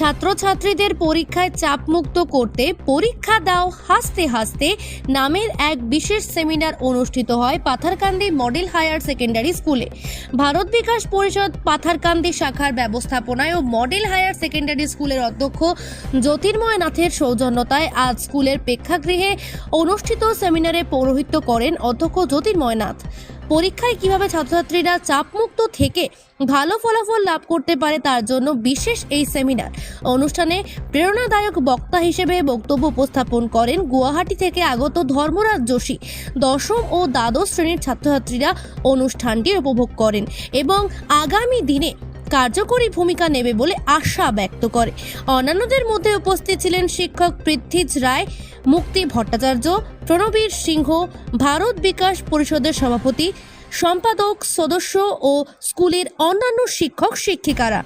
ছাত্রছাত্রীদের পরীক্ষায় চাপমুক্ত করতে পরীক্ষা দাও হাসতে হাসতে নামের এক বিশেষ সেমিনার অনুষ্ঠিত হয় পাথারকান্দি মডেল হায়ার সেকেন্ডারি স্কুলে। ভারত বিকাশ পরিষদ পাথারকান্দি শাখার ব্যবস্থাপনায় ও মডেল হায়ার সেকেন্ডারি স্কুলের অধ্যক্ষ জ্যোতির্ময় নাথের সৌজন্যতায় আজ স্কুলের প্রেক্ষাগৃহে অনুষ্ঠিত সেমিনারে পৌরোহিত্য করেন অধ্যক্ষ জ্যোতির্ময় নাথ। পরীক্ষায় কীভাবে ছাত্রছাত্রীরা চাপমুক্ত থেকে ভালো ফলাফল লাভ করতে পারে তার জন্য বিশেষ এই সেমিনার। অনুষ্ঠানে প্রেরণাদায়ক বক্তা হিসেবে বক্তব্য উপস্থাপন করেন গুয়াহাটি থেকে আগত ধর্মরাজ যোশী। দশম ও দ্বাদশ শ্রেণির ছাত্রছাত্রীরা অনুষ্ঠানটি উপভোগ করেন এবং আগামী দিনে কার্যকরী ভূমিকা নেবে বলে আশা ব্যক্ত করে। অন্যান্যদের মধ্যে উপস্থিত ছিলেন শিক্ষক পৃথ্বীজ রায়, মুক্তি ভট্টাচার্য, প্রণবীর সিংহ, ভারত বিকাশ পরিষদের সভাপতি, সম্পাদক, সদস্য ও স্কুলের অন্যান্য শিক্ষক শিক্ষিকারা